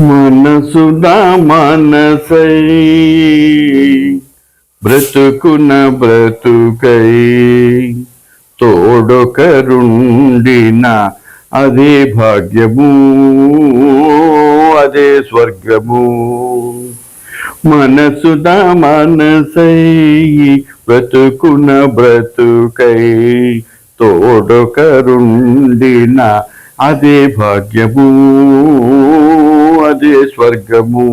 మనసుదా మనసై బ్రతుకున బ్రతుకై తోడొకరుండిన అదే భాగ్యము అదే స్వర్గము మనసుదా మనసై బ్రతుకున బ్రతుకై తోడొకరుండిన అదే భాగ్యము అదే స్వర్గము.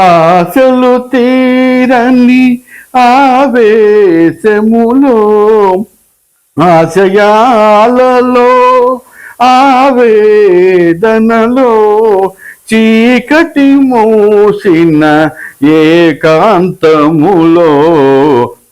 ఆశలు తీరని ఆవేశములో ఆశయాలలో ఆవేదనలో చీకటి మూసిన ఏకాంతములో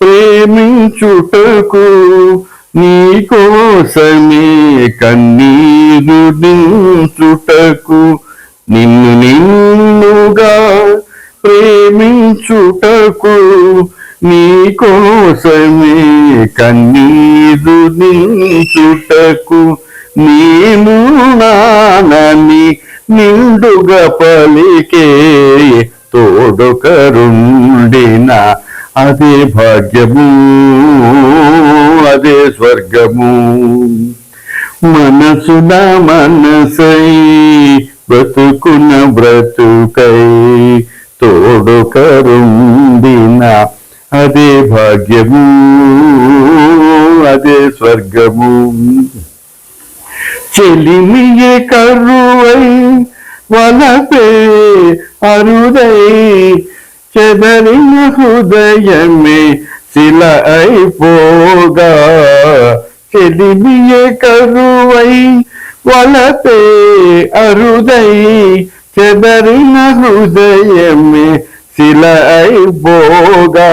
ప్రేమించుటకు నీ కోసమే కన్నీరు దించుటకు నిన్ను నిన్నుగా ప్రేమించుటకు నీ కోసమే కన్నీరు దించుటకు నేను నానని నిండుగా పలికే తోడొకరుండిన అదే భాగ్యము అదే స్వర్గము. మనసున మనసై బ్రతుకున బ్రతుకై తోడు కరుందిన అదే భాగ్యము అదే స్వర్గము. చెలిమియే కరువై వలపే అరుదై చెదరిన హృదయమే శిల అయిపోగా చెలిమియే కరువై వలపే అరుదై చెదరిన హృదయమే శిల అయిపోగా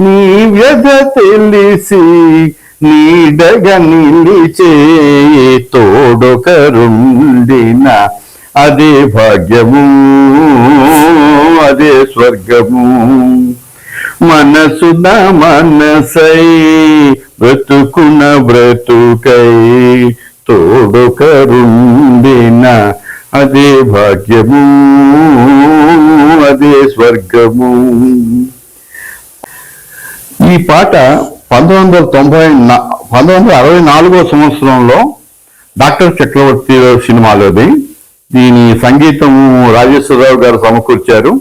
నీ వ్యధ తెలిసి నీడగ నిలిచే తోడొకరుండిన అదే భాగ్యము అదే స్వర్గము. మనసున మనసై బ్రతుకున బ్రతుకై తోడు తోడొకరుండిన అదే భాగ్యము అదే స్వర్గము. ఈ పాట పంతొమ్మిది వందల తొంభై పంతొమ్మిది వందల అరవై నాలుగో సంవత్సరంలో డాక్టర్ చక్రవర్తి సినిమాలోది. దీని సంగీతము రాజేశ్వరరావు గారు సమకూర్చారు.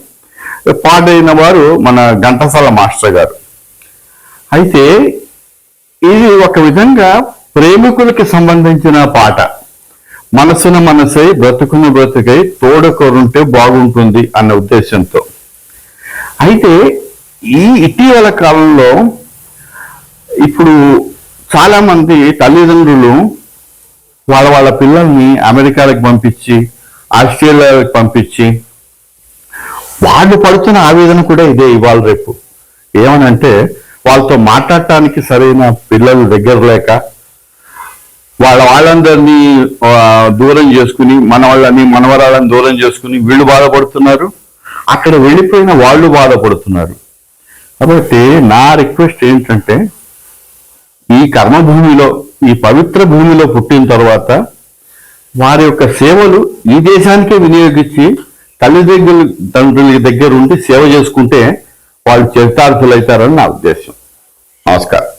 పాడైన వారు మన ఘంటసాల మాస్టర్ గారు. అయితే ఇది ఒక విధంగా ప్రేమికులకి సంబంధించిన పాట. మనసున మనసై బ్రతుకున్న బ్రతుకై తోడుకోరుంటే బాగుంటుంది అన్న ఉద్దేశంతో. అయితే ఈ ఇటీవల కాలంలో ఇప్పుడు చాలామంది తల్లిదండ్రులు వాళ్ళ వాళ్ళ పిల్లల్ని అమెరికాలకు పంపించి ఆస్ట్రేలియాలకు పంపించి వాళ్ళు పడుతున్న ఆవేదన కూడా ఇదే ఇవాళ రేపు. ఏమనంటే వాళ్ళతో మాట్లాడటానికి సరైన పిల్లలు దగ్గర లేక వాళ్ళ వాళ్ళందరినీ దూరం చేసుకుని మన వాళ్ళని మనవరాళ్ళని దూరం చేసుకుని వీళ్ళు బాధపడుతున్నారు. అక్కడ వెళ్ళిపోయిన వాళ్ళు బాధపడుతున్నారు. కాబట్టి నా రిక్వెస్ట్ ఏంటంటే ఈ కర్మభూమిలో ఈ పవిత్ర భూమిలో పుట్టిన తర్వాత వారి యొక్క సేవలు ఈ దేశానికే వినియోగించి తల్లిదండ్రుల తండ్రుల దగ్గర ఉండి సేవ చేసుకుంటే వాళ్ళు చరితార్థులు అవుతారని నా ఉద్దేశం. నమస్కారం.